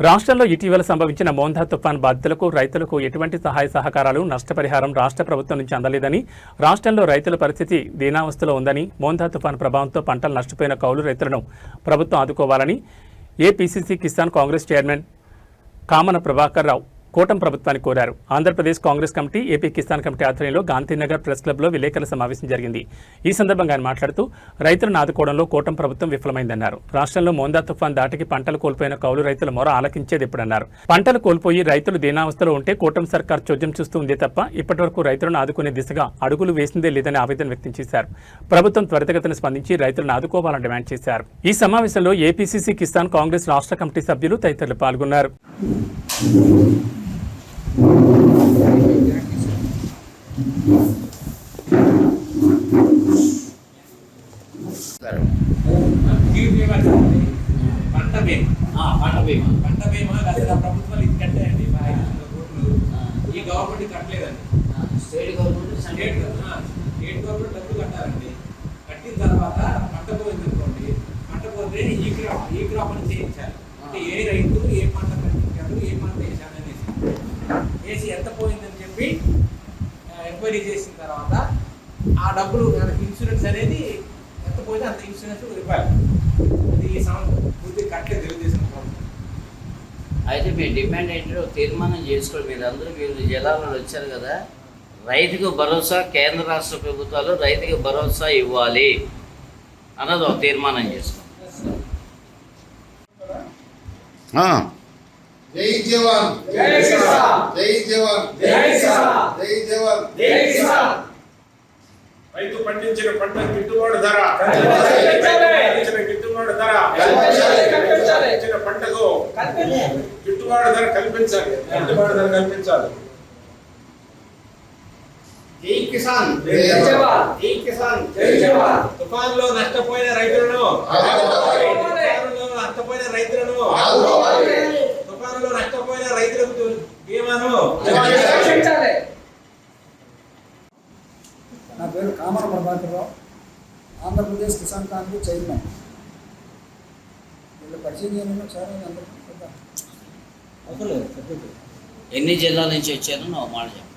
రాష్ట్రంలో ఇటీవల సంభవించిన మోంధా తుఫాన్ బాధితులకు రైతులకు ఎటువంటి సహాయ సహకారాలు నష్టపరిహారం రాష్ట్ర ప్రభుత్వం నుంచి అందలేదని రాష్ట్రంలో రైతుల పరిస్థితి దీనావస్థలో ఉందని మోంధా తుఫాన్ ప్రభావంతో పంటలు నష్టపోయిన కౌలు రైతులను ప్రభుత్వం ఆదుకోవాలని ఏపీసీసీ కిసాన్ కాంగ్రెస్ చైర్మన్ కామన ప్రభాకర్ రావు కూటం ప్రభుత్వాన్ని కోరారు. Andhra Pradesh Congress committee AP Kisan committee ఆధ్వర్యంలో గాంధీనగర్ ప్రెస్ క్లబ్లో విలేకరుల సమావేశం జరిగింది. ఈ సందర్భంగా ఆయన మాట్లాడుతూ రైతులను ఆదుకోవడంలో కూటం ప్రభుత్వం విఫలమైందన్నారు. రాష్ట్రంలో మోందా తుఫాన్ దాటికి పంటలు కోల్పోయిన కౌలు రైతుల మొర ఆలకించేది ఎప్పుడన్నారు పంటలు కోల్పోయి రైతులు దీనావస్థలో ఉంటే కోటం సర్కార్ చోద్యం చూస్తూ ఉందే తప్ప ఇప్పటివరకు రైతులను ఆదుకునే దిశగా అడుగులు వేసిందే లేదని ఆవేదన వ్యక్తం చేశారు. ప్రభుత్వం త్వరితగతిన స్పందించి రైతులను ఆదుకోవాలని డిమాండ్ చేశారు. ఈ సమావేశంలో ఏపీసీసీ కిసాన్ కాంగ్రెస్ రాష్ట్ర కమిటీ సభ్యులు తదితరులు పాల్గొన్నారు ఈ బీమా కాదండి. పంట బీమా ఆ, పంట బీమా గత ప్రభుత్వాలు ఇది కట్టాయండి మా ఐదు వందల కోట్లు ఈ government కట్టలేదండి. State government state state government డబ్బులు కట్టారండి కట్టిన తర్వాత పంట పోయింది అనుకోండి పంట పోతే ఈ క్రాప్ ఈ క్రాప్ అని చేయించాలి. అంటే ఏ రైతు ఏ పంట పండించాడు ఏ పంట వేసాడు అనేసి. వేసి ఎంత పోయిందని చెప్పి ఎంక్వైరీ చేసిన తర్వాత ఆ డబ్బులు ఇన్సూరెన్స్ అనేది ఎంత పోతే అంత ఇన్సూరెన్స్ ఇవ్వాలి. అది ఈ సంవత్సరం పూర్తి కట్టలేదు తెలుగుదేశం అయితే మీ డిమాండ్ ఏంటో తీర్మానం చేసుకోండి మీరు అందరూ వివిధ జిల్లాలలో వచ్చారు కదా రైతుకు భరోసా కేంద్ర రాష్ట్ర ప్రభుత్వాలు రైతుకు భరోసా ఇవ్వాలి అన్నది ఒక తీర్మానం చేసుకోండి ఆ, జై జవాన్ జై కిసాన్. జై జవాన్ జై కిసాన్. జై జవాన్ జై కిసాన్. రైతు పండించిన పంట గిట్టుబాటు ధర కల్పించాలి. పండించిన గిట్టుబాటు ధర కల్పించాలి. కల్పించాలి. పండించిన పంటకు గిట్టుబాటు ధర కల్పించాలి. గిట్టుబాటు ధర కల్పించాలి. జై కిసాన్. జై జవాన్. జై కిసాన్. జై జవాన్. తుఫాన్లో నష్టపోయిన రైతులను. నష్టపోయిన రైతులను. తుఫానులో నష్టపోయిన రైతులకు బీమాను. రక్షించాలి. నా పేరు Kamana Prabhakar Rao. Andhra Pradesh Kisan Congress chairman. వీళ్ళు పరిచయం చేయను అందరికీ చూద్దాం. ఎన్ని జిల్లాల నుంచి వచ్చారో నా మాట చెప్పండి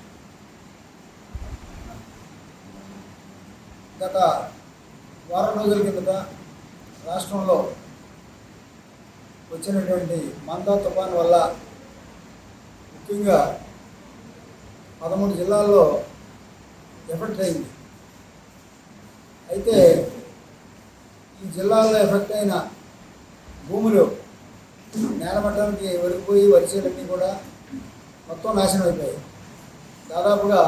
గత వారం రోజుల కిందట రాష్ట్రంలో వచ్చినటువంటి మందా తుఫాన్ వల్ల ముఖ్యంగా పదమూడు జిల్లాల్లో ఎఫెక్ట్ అయింది. అయితే ఈ జిల్లాల్లో ఎఫెక్ట్ అయిన భూములు నేలమట్టానికి ఒరిగిపోయి వరిసేలన్నీ కూడా మొత్తం నాశనం అయిపోయాయి. దాదాపుగా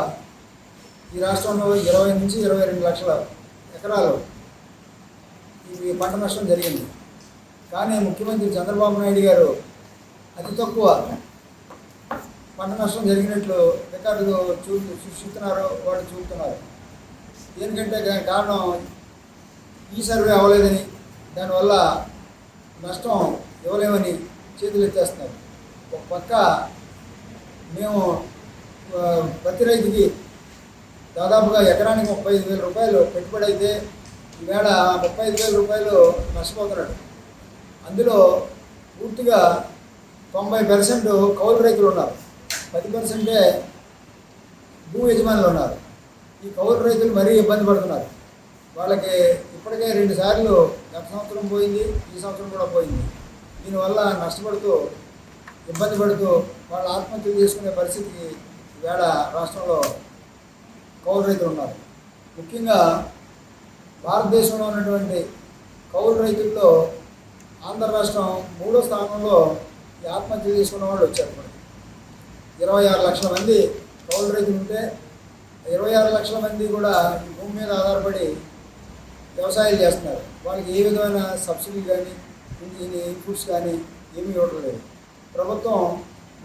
ఈ రాష్ట్రంలో ఇరవై నుంచి ఇరవై రెండు లక్షల ఎకరాలు ఈ పంట నష్టం జరిగింది. కానీ ముఖ్యమంత్రి చంద్రబాబు నాయుడు గారు అతి తక్కువ పంట నష్టం జరిగినట్లు రికార్డులు చూ సృష్టిస్తున్నారు వాళ్ళు చూపుతున్నారు. దేనికంటే కారణం ఈ సర్వే అవ్వలేదని దానివల్ల నష్టం ఇవ్వలేమని చేతులు ఎత్తేస్తున్నారు? ఒక పక్క మేము ప్రతి రైతుకి దాదాపుగా ఎకరానికి ముప్పై ఐదు వేల రూపాయలు పెట్టుబడి అయితే ఈవేళ ముప్పై ఐదు వేల రూపాయలు నష్టపోతున్నాడు. అందులో పూర్తిగా తొంభై పర్సెంట్ కౌలు రైతులు ఉన్నారు. పది పర్సెంటే భూ యజమానులు ఉన్నారు. ఈ కౌలు రైతులు మరీ ఇబ్బంది పడుతున్నారు. వాళ్ళకి ఇప్పటికే రెండు సార్లు గత సంవత్సరం పోయింది ఈ సంవత్సరం కూడా పోయింది. దీనివల్ల నష్టపడుతూ ఇబ్బంది పడుతూ వాళ్ళు ఆత్మహత్యలు చేసుకునే పరిస్థితికి ఈవేళ రాష్ట్రంలో కౌలు రైతులు ఉన్నారు. ముఖ్యంగా భారతదేశంలో ఉన్నటువంటి కౌలు రైతుల్లో ఆంధ్ర రాష్ట్రం మూడో స్థానంలో ఈ ఆత్మహత్యలు చేసుకున్న వాళ్ళు వచ్చారు మనకి ఇరవై ఆరు లక్షల మంది కౌలు రైతులు ఉంటే ఇరవై ఆరు లక్షల మంది కూడా ఈ భూమి మీద ఆధారపడి వ్యవసాయాలు చేస్తున్నారు. వాళ్ళకి ఏ విధమైన సబ్సిడీ కానీ ఇన్పుట్స్ కానీ ఏమీ ఇవ్వడం లేదు ప్రభుత్వం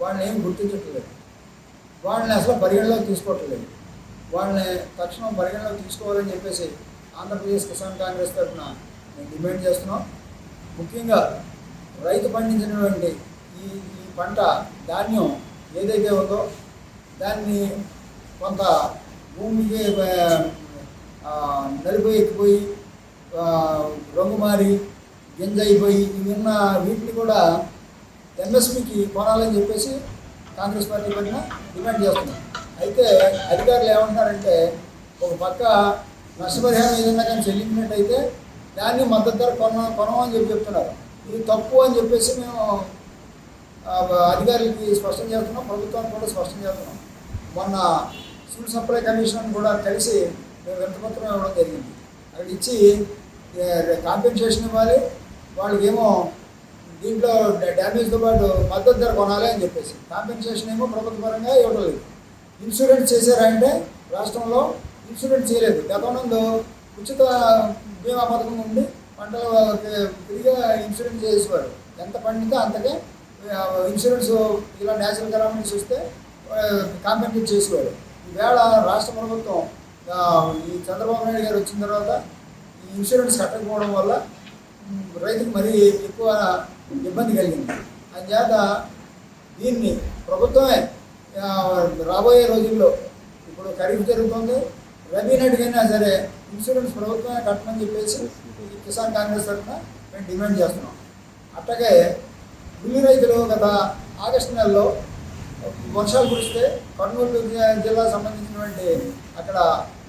వాళ్ళని ఏమి గుర్తించట్లేదు. వాళ్ళని అసలు పరిగణలోకి తీసుకోవట్లేదు. వాళ్ళని తక్షణం పరిగణలోకి తీసుకోవాలని చెప్పేసి ఆంధ్రప్రదేశ్ కిసాన్ కాంగ్రెస్ తరఫున మేము డిమాండ్ చేస్తున్నాం. ముఖ్యంగా రైతు పండించినటువంటి ఈ ఈ పంట ధాన్యం ఏదైతే ఉందో దాన్ని కొంత భూమికి ఆ, నలుపు ఎక్కిపోయి రంగు మారి గింజ అయిపోయి ఇవి వీటిని కూడా ఎంఎస్పికి కొనాలని చెప్పేసి కాంగ్రెస్ పార్టీ పైన డిమాండ్ చేస్తున్నాం. అయితే అధికారులు ఏమంటున్నారంటే ఒక పక్క నష్టపరిహారం ఏదైనా కానీ చెల్లించినట్టయితే దాన్ని మద్దతు ధర కొన కొనమని చెప్పి చెప్తున్నారు. ఇది తప్పు అని చెప్పేసి మేము అధికారులకి స్పష్టం చేస్తున్నాం ప్రభుత్వానికి కూడా స్పష్టం చేస్తున్నాం. మొన్న సివిల్ సప్లై కమిషన్ కూడా కలిసి మేము వింతపత్రం ఇవ్వడం జరిగింది. అక్కడ ఇచ్చి కాంపెన్సేషన్ ఇవ్వాలి వాళ్ళకి ఏమో దీంట్లో డ్యామేజ్తో పాటు మద్దతు ధర కొనాలి అని చెప్పేసి. కాంపెన్సేషన్ ఏమో ప్రభుత్వ పరంగా ఇవ్వడం లేదు. ఇన్సూరెన్స్ చేశారంటే రాష్ట్రంలో ఇన్సూరెన్స్ చేయలేదు. గతంలో ఉచిత బీమా పథకం ఉండి పంటలు ఫ్రీగా ఇన్సూరెన్స్ చేసేవారు. ఎంత పండితే అంతకే ఇన్సూరెన్స్ ఇలా నేచురల్ కెలామిటీస్ వస్తే కాంపెన్సేట్ చేసేవారు. ఈవేళ రాష్ట్ర ప్రభుత్వం ఈ చంద్రబాబు నాయుడు గారు వచ్చిన తర్వాత ఈ ఇన్సూరెన్స్ కట్టకపోవడం వల్ల రైతుకు మరీ ఎక్కువ ఇబ్బంది కలిగింది. అందుచేత దీన్ని ప్రభుత్వమే రాబోయే రోజుల్లో ఇప్పుడు ఖరీఫ్ జరుగుతుంది. రబీ నాటికైనా సరే ఇన్సూరెన్స్ ప్రభుత్వమే కట్టమని చెప్పేసి కిసాన్ కాంగ్రెస్ తరఫున మేము డిమాండ్ చేస్తున్నాం. అట్లాగే ఉల్లి రైతులు గత ఆగస్టు నెలలో వర్షాలు కురిస్తే కర్నూలు జిల్లా సంబంధించినటువంటి అక్కడ